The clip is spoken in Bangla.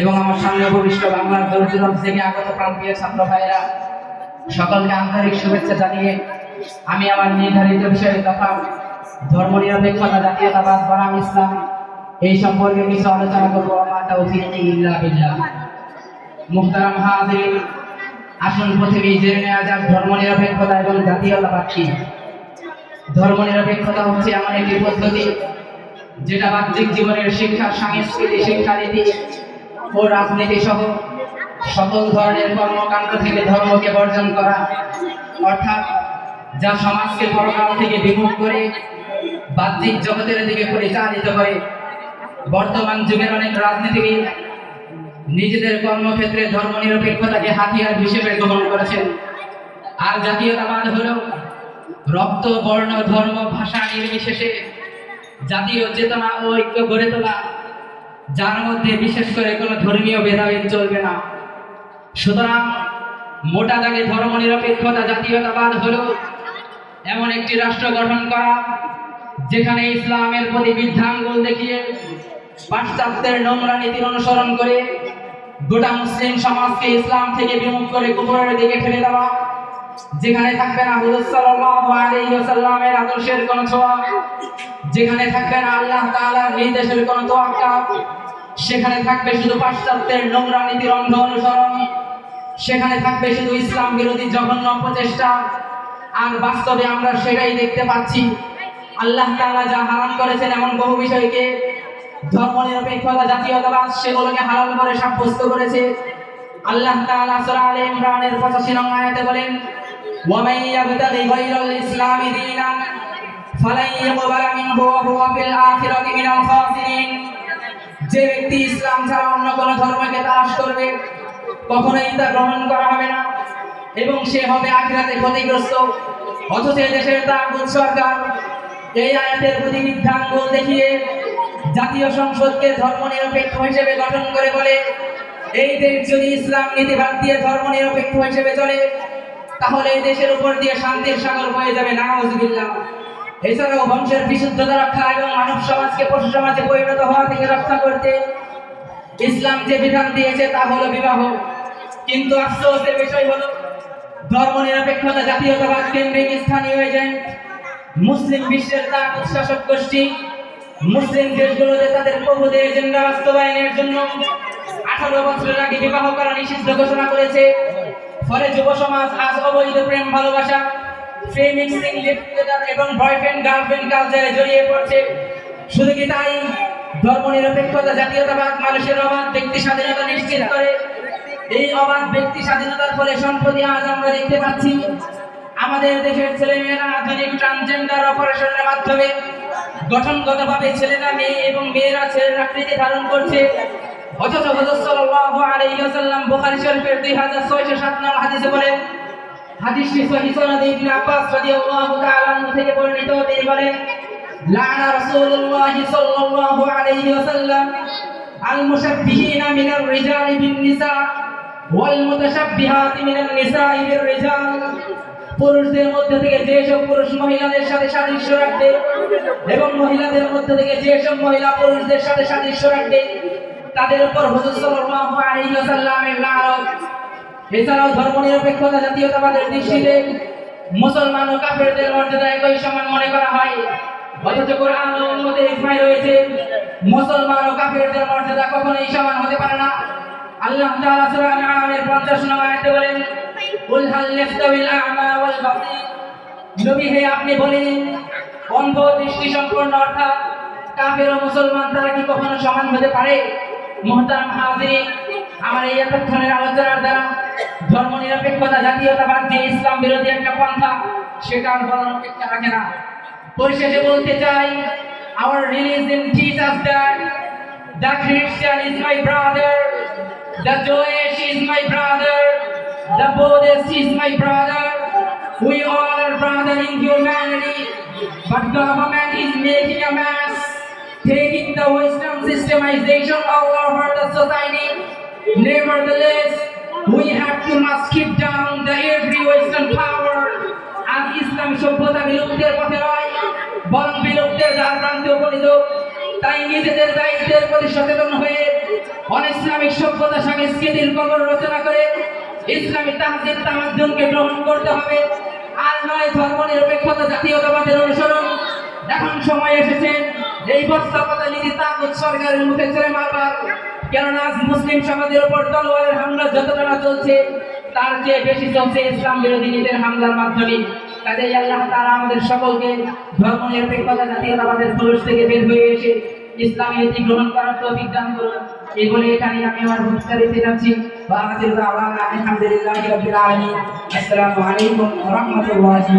এবং আমার সামনে উপবিষ্ট বাংলার দূর থেকে আগত প্রান্তীয় ছাত্র ভাইয়েরা, সকলকে আন্তরিক শুভেচ্ছা জানিয়ে আমি আমার নির্ধারিত বিষয়ে তথা ধর্ম নিরপেক্ষতা, জাতীয়তাবাদ, বনাম ইসলাম এই সম্পর্কে কিছু আলোচনা করব, আমার তৌফিক ইল্লা বিল্লাহ। মুহতারাম হাজির আসুন প্রথমেই জেনে নেওয়া যাক ধর্ম নিরপেক্ষতা এবং জাতীয়তাবাদ কি। ধর্ম নিরপেক্ষতা হচ্ছে এমন একটি পদ্ধতি, যেটা বাহ্যিক জীবনের শিক্ষা সাংস্কৃতিক শিক্ষানীতি ও রাজনীতি সহ সকল ধরনের কর্মকাণ্ড থেকে ধর্মকে বর্জন করা, অর্থাৎ যা সমাজকে পরকাল থেকে বিমুখ করে বাহ্যিক জগতের দিকে পরিচালিত করে, বর্তমান যুগের অনেক রাজনীতিবিদ নিজেদের কর্মক্ষেত্রে ধর্ম নিরপেক্ষতাকে হাতিয়ার হিসেবে গ্রহণ করেছেন। আর জাতীয়তাবাদ হল রক্ত, বর্ণ, ধর্ম, ভাষা নির্বিশেষে জাতীয় চেতনা ও ঐক্য গড়ে তোলা। যার মধ্যে বিশেষ করে কোনো ধর্মীয় ভেদাভেদ চলবে না। সুতরাং মোটা দাগে ধর্ম নিরপেক্ষতা, জাতীয়তাবাদ হলো এমন একটি রাষ্ট্র গঠন করা, যেখানে ইসলামের প্রতি বৃদ্ধাঙ্গুল দেখিয়ে পাশ্চাত্যের নোংরা নীতির অনুসরণ করে গোটা মুসলিম সমাজকে ইসলাম থেকে বিমুখ করে কুপুরের দিকে ঠেলে দেওয়া যেখানে থাকবে না হুজুর সাল্লাল্লাহু আলাইহি ওয়াসাল্লামের আদর্শের কোনো ছোঁয়া যেখানে থাকবে না আল্লাহ তাআলার নির্দেশের কোনো তোয়াক্কা সেখানে থাকবে শুধু পাশ্চাত্যের নোংরা নীতির অন্ধ অনুসরণ, সেখানে থাকবে শুধু ইসলাম বিরোধী জঘন্য প্রচেষ্টা, আর বাস্তবে আমরা সেটাই দেখতে পাচ্ছি। আল্লাহ তাআলা যা হারাম করেছেন এমন বহু বিষয়কে, ধর্ম নিরপেক্ষতা, জাতীয়তাবাদ, সেগুলোকে হালাল করে সাব্যস্ত করেছে। আল্লাহ তাআলা সূরা আলে ইমরানের 85 নং আয়াতে বলেন ইয়াবতাগি গায়রাল ইসলামি দীনান ফালান ইয়াকবালা মিনহু ওয়া হুয়া ফিল আখিরাতি মিনাল খাসিরিন যে ব্যক্তি ইসলাম ছাড়া অন্য কোনো ধর্মকে তালাশ করবে, কখনোই তা গ্রহণ করা হবে না এবং সে হবে আখিরাতে ক্ষতিগ্রস্ত। অথচ দেশের তাগুত সরকার এই আয়াতের প্রতি বিধানগুলো দেখিয়ে জাতীয় সংসদকে ধর্ম নিরপেক্ষ হিসেবে গঠন করে বলে, এই দেশ যদি ইসলাম নীতিবাদ দিয়ে ধর্ম নিরপেক্ষ হিসেবে চলে তাহলে এই দেশের উপর দিয়ে শান্তির সাগর বয়ে যাবে না হজবিল্লাহ এছাড়াও বংশের বিশুদ্ধতা রক্ষা এবং মানব সমাজকে পশু সমাজে পরিণত হওয়া থেকে রক্ষা করতে ইসলাম যে বিধান দিয়েছে তা হলো বিবাহ। কিন্তু আফসোসের বিষয় হলো, ধর্ম নিরপেক্ষতা, জাতীয়তাবাদ কেন্দ্রিক স্থানীয় এজেন্ট, মুসলিম বিশ্বের তার শাসক গোষ্ঠী, মুসলিম দেশগুলোতে তাদের প্রভুদের এজেন্ডা বাস্তবায়নের জন্য আঠারো বছরের আগে বিবাহ করা নিষিদ্ধ ঘোষণা করেছে। ফলে যুব সমাজ আজ অবৈধ প্রেম, ভালোবাসা ফ্রি এবং বয়ফ্রেন্ড গার্লফ্রেন্ড কালচারে জড়িয়ে পড়ছে। শুধু কি তাই? ধর্ম নিরপেক্ষতা জাতীয়তাবাদ, মানুষের অবাধ ব্যক্তি স্বাধীনতা নিশ্চিত করে। এই অবাধ ব্যক্তি স্বাধীনতার ফলে সম্প্রতি আজ আমরা দেখতে পাচ্ছি, আমাদের দেশের ছেলেমেয়েরা আধুনিক ট্রান্সজেন্ডার অপারেশনের মাধ্যমে গঠনগতভাবে ছেলেরা, মেয়ে এবং মেয়েরা ছেলের আকৃতি ধারণ করছে। অথচ হযরত সাল্লাল্লাহু আলাইহি ওয়াসাল্লাম বুখারী শরীফের 2607 নং হাদিসে বলেন, হাদিসটি সহিহ সনদে ইবনে আব্বাস রাদিয়াল্লাহু তাআলা থেকে বর্ণিত। তিনি বলেন, লানা রাসূলুল্লাহ সাল্লাল্লাহু আলাইহি ওয়াসাল্লাম আল মুশাব্বিহিনা মিনার রিজালি বিন নিসা ওয়াল মুতাশাব্বিহাতি মিনান নিসাই বির রিজাল পুরুষদের মধ্যে থেকে যেসব পুরুষ মহিলাদের সাথে সাদৃশ্য রাখবে এবং মহিলাদের মধ্যে থেকে যেসব মহিলা পুরুষদের সাথে সাদৃশ্য রাখবে তাদের উপর হুজুর সাল্লাল্লাহু আলাইহি ওয়াসাল্লামের লানত। এছাড়াও ধর্ম নিরপেক্ষতা জাতীয়তাবাদের দৃষ্টিতে মুসলমান ও কাফেরদের মর্যাদা একই সমান মনে করা হয়। অথচ কোরআন ও উম্মতের ইজমায় রয়েছে। মুসলমান ও কাফেরদের মর্যাদা কখনোই সমান হতে পারে না। আল্লাহ তাআলা সূরা আন-নামের 50 নং আয়াতে বলেন কুল হাল ইয়াস্তাবিল আ'মা ওয়াল বাসীর নবী হে, আপনি বলেন, অন্ধ দৃষ্টি সম্পন্ন অর্থাৎ কাফের ও মুসলমান তারা কি কখনো সমান হতে পারে? মহতারাম হাউজি, আমার এই এতক্ষণের আলোচনার দ্বারা ধর্ম নিরপেক্ষতা জাতীয়তাবাদ যে ইসলাম বিরোধী একটা পন্থা, সেটা আর বলার অপেক্ষা রাখে না। পরিশেষে বলতে চাই our religion teachers that the Christian is my brother the Jewish is my brother the Buddhist is my brother we all are brother in humanity but government is making a mistaking the western systemization all over the society. Nevertheless, we have to must keep down the every Western power. আজ ইসলাম সভ্যতা বিলুপ্তের পথে নয় বরং বিলুপ্তের দ্বার প্রান্তে উপনীত তাই নিজেদের দায়িত্বের প্রতি সচেতন হয়ে অনিসলামিক সভ্যতা সংস্কৃতির কবর রচনা করে ইসলামী তাহজিব তামাদ্দুনকে গ্রহণ করতে হবে আর নয় ধর্ম নিরপেক্ষতা জাতীয়তাবাদের অনুসরণ এখন সময় এসেছে। এই বস্তাপতা নীতি তাগুত সরকারের মুখে ছেড়ে মারবার। কেননা আজ মুসলিম সমাজের উপর তলোয়ারের হামলা যতটা চলছে, তার চেয়ে বেশি চলছে ইসলাম বিরোধী নীতির হামলার মাধ্যমে। কাজেই আল্লাহ তারা আমাদের সকলকে ধর্ম নিরপেক্ষতা, জাতীয়তাবাদের পুরুষ থেকে বের হয়ে এসে ইসলামী নীতি গ্রহণ করার তৌফিক দান করুন। এই বলে এখানে আমি আমার ভূমিকা দিতে যাচ্ছি। আলহামদুলিল্লাহ আসসালামু আলাইকুম রাহমাতুল্লাহি